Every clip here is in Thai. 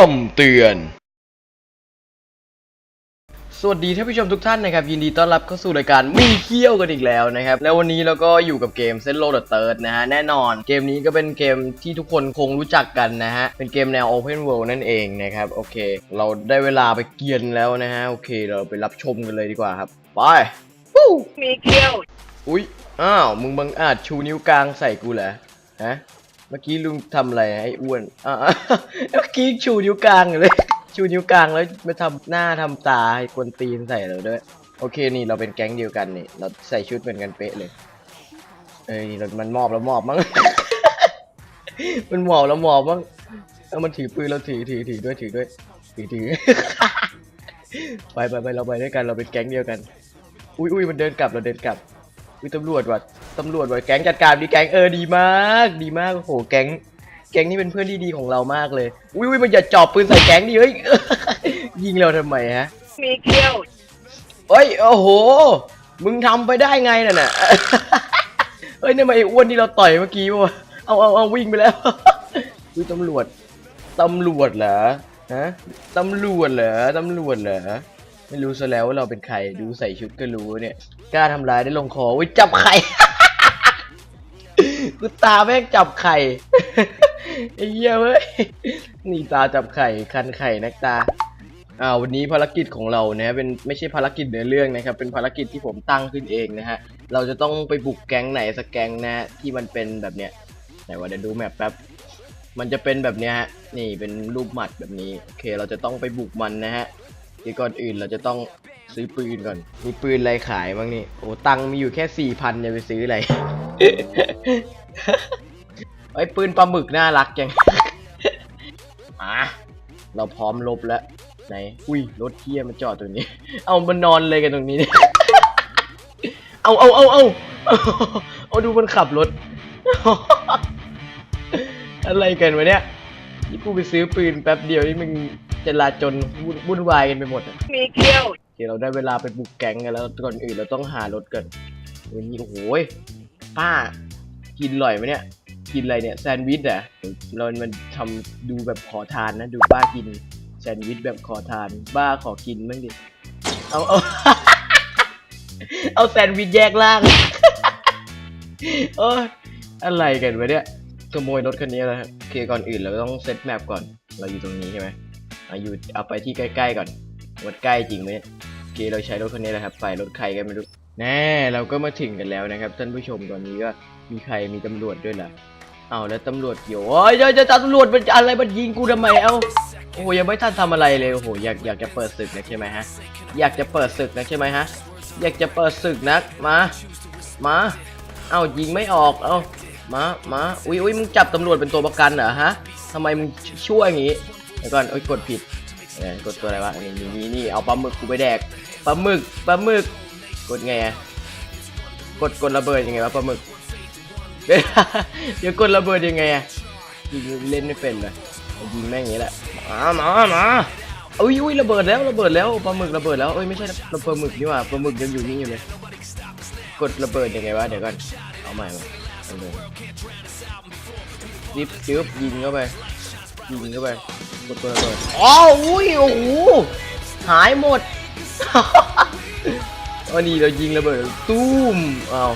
คำเตือน สวัสดีท่านผู้ชมทุกท่านนะครับ ยินดีต้อนรับเข้าสู่รายการมีเขี้ยวกันอีกแล้วนะครับ แล้ววันนี้เราก็อยู่กับเกมเซนโลเดอะเติร์ดนะฮะ แน่นอนเกมนี้ก็เป็นเกมที่ทุกคนคงรู้จักกันนะฮะ เป็นเกมแนว Open World นั่นเองนะครับ โอเค เราได้เวลาไปเกียนแล้วนะฮะ โอเค เราไปรับชมกันเลยดีกว่าครับ ไปวู้มีเขี้ยว อุ๊ย อ้าว มึงบังอาจชูนิ้วกลางใส่กูเหรอ ฮะ เมื่อกี้ลุงทำอะไรไอ้อ้วนอ่า เมื่อกี้ชูนิ้วกลางอยู่เลย ชูนิ้วกลางแล้วมาทำหน้าทำตาให้กวนตีนใส่เราด้วย โอเคนี่เราเป็นแก๊งเดียวกันนี่ เราใส่ชุดเหมือนกันเป๊ะเลย เอ้ยเรามันมอบแล้วมอบมั้ง มันมอบแล้วมอบมั้งเอามันถือปืนเราถือถือถือด้วยถือด้วยถือถือ ไปไปไปเราไปด้วยกันเราเป็นแก๊งเดียวกัน อุ้ยอุ้ยมันเดินกลับเราเดินกลับ อุ้ยตำรวจว่ะตำรวจว่ะแก๊งจัดการดีแก๊งเออดีมาก ดีมากโอ้โหแก๊ง แก๊งนี่เป็นเพื่อนที่ดีของเรามากเลยอุ้ยอุ้ยมันอย่าจอบปืนใส่แก๊งดิเฮ้ยยิงเราทำไมฮะมีเขี้ยวเฮ้ยโอ้โห มึงทำไปได้ไงน่ะน่ะเฮ้ยนี่นมันไอ้อ้วนที่เราต่อยเมื่อกี้วะเอาเอาเอาวิ่งไปแล้วอุ้ยตำรวจตำรวจเหรอฮะตำรวจเหรอตำรวจเหรอ ไม่รู้ซะแล้วว่าเราเป็นใครดูใส่ชุดก็รู้เนี่ยกล้าทำร้ายได้ลงคออุ้ยจับไข่ กูตาแม่งจับไข่ไอ้เหี้ยเว้ยนี่ตาจับไข่คันไข่นักตาอ่าวันนี้ภารกิจของเรานะเป็นไม่ใช่ภารกิจเนื้อเรื่องนะครับ เป็นภารกิจที่ผมตั้งขึ้นเองนะฮะเราจะต้องไปบุกแก๊งไหนสักแก๊งนะฮะที่มันเป็นแบบเนี้ยไหนว่าเดี๋ยวดูแมปแป๊บมันจะเป็นแบบเนี้ยฮะนี่เป็นรูปหมัดแบบนี้โอเคเราจะต้องไปบุกมันนะฮะ ทีก่อนอื่นเราจะต้องซื้อปืนก่อน มีปืนอะไรขายบ้างนี่ โอ้ตังค์มีอยู่แค่สี่พันจะไปซื้ออะไร ไอ้ยปืนปลาหมึกน่ารักจัง มาเราพร้อมลบแล้ว ไหน อุ้ยรถเทียมาจอดตรงนี้ เอามานอนเลยกันตรงนี้เนี่ยเอาเอาเอาเอาเอาดูมันขับรถ อะไรกันวะเนี่ย นี่กูไปซื้อปืนแป๊บเดียวนี่มึง จลาจนวุ่นวุ่นวายกันไปหมดอะมีเขี้ยวเดี๋ยวเราได้เวลาไปบุกแก๊งกันแล้วก่อนอื่นเราต้องหารถก่อนวันนี้โอ้โหยป้า กินอร่อยไหมเนี่ย กินอะไรเนี่ยแซนด์วิชเหรอะเรามันทำดูแบบขอทานนะดูป้ากินแซนด์วิชแบบขอทานบ้าขอกินบ้างดิเอาเอา เอาแซนด์วิชแยกล่าง โอ้ยอะไรกันวะเนี่ยขโมยรถคันนี้แล้วครับโอเคก่อนอื่นเราต้องเซตแมปก่อนเราอยู่ตรงนี้ใช่ไหม เอาอยู่เอาไปที่ใกล้ๆก่อนวัดใกล้จริงไหมเนี่ยโอเคเราใช้รถคันนี้แหละครับไปรถใครกันไม่รู้แน่เราก็มาถึงกันแล้วนะครับ ท่านผู้ชมตอนนี้ก็มีใครมีตำรวจด้วยล่ะเอาแล้วตำรวจเกี่ยวโอ้ยจะจะตำรวจมันอะไรมันยิงกูทำไมเอ้าโอ้ยยังไม่ทันทำอะไรเลยโอ้โหอยากอยากจะเปิดศึกนะใช่ไหมฮะอยากจะเปิดศึกนะใช่ไหมฮะอยากจะเปิดศึกนักมามาเอ้ายิงไม่ออกเอ้ามามาอุ้ยอุ้ยมึงจับตำรวจเป็นตัวประกันเหรอฮะทำไมมึงช่วยอย่างงี้ เดี๋ยวก่อนโอ้ยกดผิดเออกดตัวอะไรวะนี่นี่นี่นี่เอาปลาหมึกกูไปแดกปลาหมึกปลาหมึกกดไงอะกดกดระเบิดยังไงวะปลาหมึกเดี๋ยวกดระเบิดยังไงอะยิงเล่นไม่เป็นเลยยิงแม่งอย่างนี้แหละมามามาอุ้ยอุ้ยระเบิดแล้วระเบิดแล้วปลาหมึกระเบิดแล้วเอ้ยไม่ใช่นะปลาหมึกนี่ว่าปลาหมึกยังอยู่นี่อยู่เลยกดระเบิดยังไงวะเดี๋ยวก่อนเอาใหม่มาเอาเลยรีบจึ๊บยิงเข้าไปยิงเข้าไป กดตัวระเบิดอ๋ออุ้ยโอ้โหหายหมดอันนี้เรายิงระเบิดตุ้มอ้าว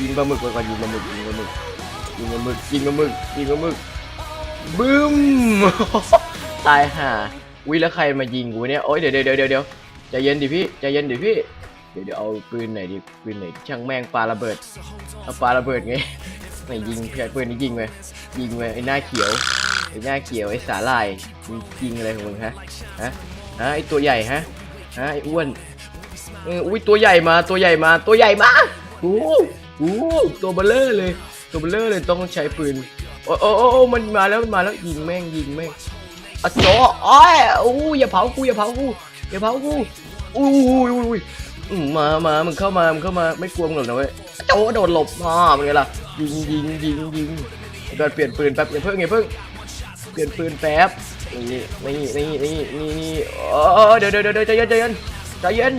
ยิงปลาหมึกไปก่อนยิงปลาหมึกยิงปลาหมึกยิงปลาหมึกยิงปลาหมึกยิงปลาหมึกบึ้มตายห่าวิแล้วใครมายิงกูเนี่ยโอ้ยเดี๋ยวเดี๋ยวเดี๋ยวเดี๋ยวใจเย็นดิพี่ใจเย็นดิพี่เดี๋ยวเดี๋ยวเอาปืนไหนดิปืนไหนช่างแม่งปาระเบิดเอาปาระเบิดไงไหนยิงเพื่อนปืนนี้ยิงไปยิงไปไอ้หน้าเขียว ไอ้หน้าเขียวไอ้สาลายมึงยิงอะไรของมึงฮะฮะฮะไอ้ตัวใหญ่ฮะฮะไอ้อ้วนเอออุ้ยตัวใหญ่มาตัวใหญ่มาตัวใหญ่มาโอ้โหโอ้โหตัวเบลเลอร์เลย ตัวเบลเลอร์เลยต้องใช้ปืนโอ้โอ้โอ้มันมาแล้วมันมาแล้วยิงแม่งยิงแม่งอโจอ้อยอู้อย่าเผากูอย่าเผากูอย่าเผากูอู้อู้อู้มามามึงเข้ามามึงเข้ามาไม่กลัวมึงหรอกนะเว้ยโจโดดหลบอ่าเป็นไงล่ะยิงยิงยิงยิงเดี๋ยวเปลี่ยนปืนแป๊บอย่าเพิ่งอย่าเพิ่ง เปลี่ยนปืนแป๊บนี่นี่นี่นี่นี่นี่เออเดี๋ยวเดี๋ยวเดี๋ยวใจเย็นใจเย็นใจเย็น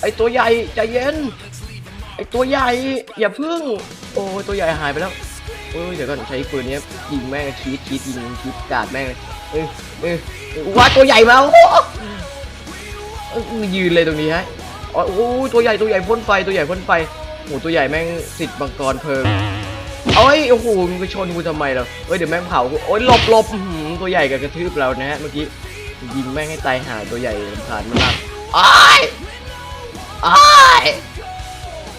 ไอตัวใหญ่ใจเย็นไอตัวใหญ่อย่าเพิ่ง โอ้ยตัวใหญ่หายไปแล้วเอ้ยเดี๋ยวก่อนใช้ปืนนี้ยิงแม่งคีดคีดยิงคีดกาดแม่งเลยเออเออเออว่าตัวใหญ่มาโอ้ยืนเลยตรงนี้ฮะอ๋อโอ้ตัวใหญ่ตัวใหญ่พ่นไฟตัวใหญ่พ่นไฟโอ้ตัวใหญ่แม่งสิทธิ์มังกรเพลิง เอ้ยโอ้โหมึงไปชนกูทำไมล่ะเอ้ยเดี๋ยวแม่งเผากูโอ้ยหลบหลบอื้อหือตัวใหญ่กับกระทืบเรานะฮะเมื่อกี้ยิงแม่งให้ตายหาตัวใหญ่รำคาญมากอ้ายอ้าย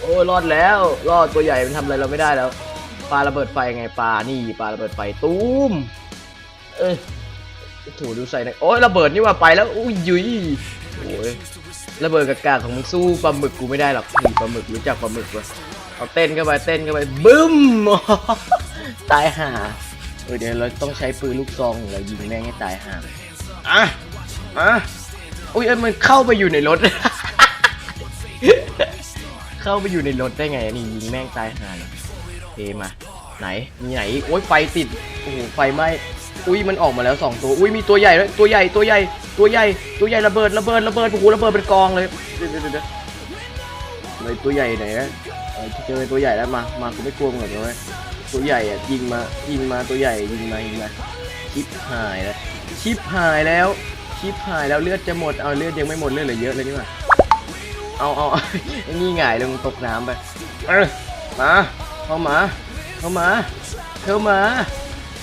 โอ้ยรอดแล้วรอดตัวใหญ่มันทำอะไรเราไม่ได้แล้วปาระเบิดไฟไงปลานี่ปลาระเบิดไฟตูมเออโอ้โหดูใส่หนะโอ้ยระเบิดนี่ว่าไปแล้วอุ้ยยุยโอ้ยระเบิดกากของมึงสู้ปลาหมึกกูไม่ได้หรอกปลาหมึกรู้จักปลาหมึกปะ เอาเต้นเข้าไปเต้นเข้าไปบึ้มตายห่าเออเดี๋ยวเราต้องใช้ปืนลูกซองของเรายิงแม่งให้ตายห่าเลยอะอะอุ้ยเอ้ยมันเข้าไปอยู่ในรถ เข้าไปอยู่ในรถได้ไงนี่ยิงแม่งตายห่าเลยเทมา ไหนมีไหนอีกโอ้ยไฟติดโอ้โหไฟไหม้อุ้ยมันออกมาแล้วสองตัวอุ้ยมีตัวใหญ่ด้วยตัวใหญ่ตัวใหญ่ตัวใหญ่ตัวใหญ่ระเบิดระเบิดระเบิดโอ้โหระเบิดเป็นกองเลยเดี๋ยวเดี๋ยวเดี๋ยวเลยตัวใหญ่ไหนนะ เออเจอตัวใหญ่แล้วมา มากูไม่กลัวมึงหรอกเว้ยตัวใหญ่อะยิงมายิงมาตัวใหญ่ยิงมายิงมาชิปหายแล้วชิปหายแล้วชิปหายแล้วเลือดจะหมดเอาเลือดยังไม่หมดเลือดเหลือเยอะเลยนี่หว่าเอาเอาไอ้นี่หงายลงตกน้ำไปเออมาเข้ามาเข้ามาเข้ามา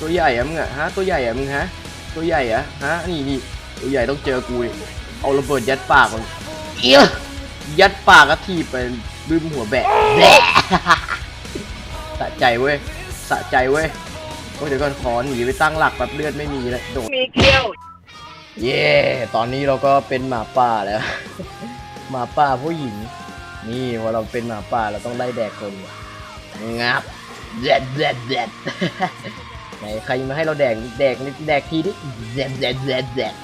ตัวใหญ่อะมึงอะฮะตัวใหญ่อะมึงฮะตัวใหญ่อะฮะนี่นี่ตัวใหญ่ต้องเจอกูเอาระเบิดยัดปากมันเอี้ยยัดปากกระทีไปบึ้มหัวแบะแบะสะใจเว้ยสะใจเว้ยโอ้ยเดี๋ยวก่อนขอหนีไปตั้งหลักแบบเลือดไม่มีแล้วโดดมีเกี้ยวเย่ตอนนี้เราก็เป็นหมาป่าแล้ว หมาป่าผู้หญิง นี่พอเราเป็นหมาป่าเราต้องไล่แดกคนงับแดดแดดแดดไหนใครมาให้เราแดกแดกนิดแดกทีดิแดดแดดแดดแดด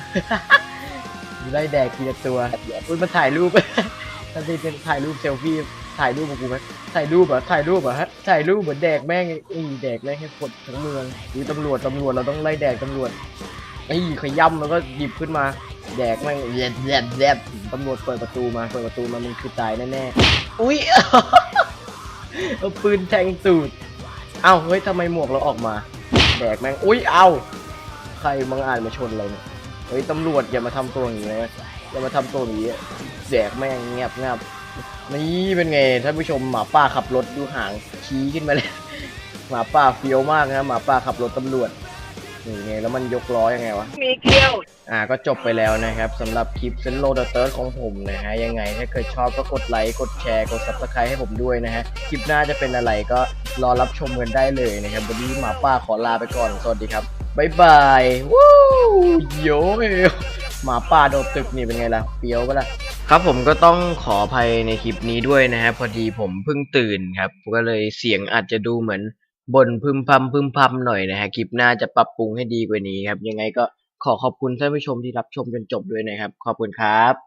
ไล่แดกทีละตัวอุ้ยมาถ่ายรูป ถ้าจะเป็นถ่ายรูปเซลฟี่ถ่ายรูปกับกูไหมถ่ายรูปเหรอถ่ายรูปเหรอฮะถ่ายรูปเหมือนแดกแม่งอีแดกแม่งให้หมดทั้งเมืองดูตำรวจตำรวจเราต้องไล่แดกตำรวจไอ้ขย่ำแล้วก็หยิบขึ้นมา แดกแม่งแดดแดดแดดตำรวจเปิดประตูมาเปิดประตูมามึงคือตายแน่ๆอุ้ยเอาปืนแทงตูดเอ้าเฮ้ยทำไมหมวกเราออกมา แดกแม่งอุ้ยเอาใครมังอ่านมาชนเราเนี่ยเฮ้ยตำรวจอย่ามาทำตัวอย่างนี้นะ อย่ามาทำตัวอย่างนี้แดกแม่งเงียบงับนี่เป็นไงท่านผู้ชมหมาป่าขับรถดูห่างชี้ขึ้นมาเลยหมาป่าเฟี้ยวมากนะหมาป่าขับรถตำรวจนี่ไงแล้วมันยกล้อยังไงวะ มีเกี้ยว อ่าก็จบไปแล้วนะครับสำหรับคลิปเซนโลเดอร์เติร์ดของผมนะฮะยังไงถ้าเกิดชอบก็กดไลค์กดแชร์กด subscribe ให้ผมด้วยนะฮะคลิปหน้าจะเป็นอะไรก็รอรับชมกันได้เลยนะครับวันนี้หมาป้าขอลาไปก่อนสวัสดีครับบ๊ายบายวู้โย หมาป่าโดดตึกนี่เป็นไงล่ะเปียวปะล่ะครับผมก็ต้องขออภัยในคลิปนี้ด้วยนะฮะพอดีผมเพิ่งตื่นครับก็เลยเสียงอาจจะดูเหมือนบนพึมพำพึมพำหน่อยนะฮะคลิปหน้าจะปรับปรุงให้ดีกว่านี้ครับ ยังไงก็ขอขอบคุณท่านผู้ชมที่รับชมจนจบด้วยนะครับ ขอบคุณครับ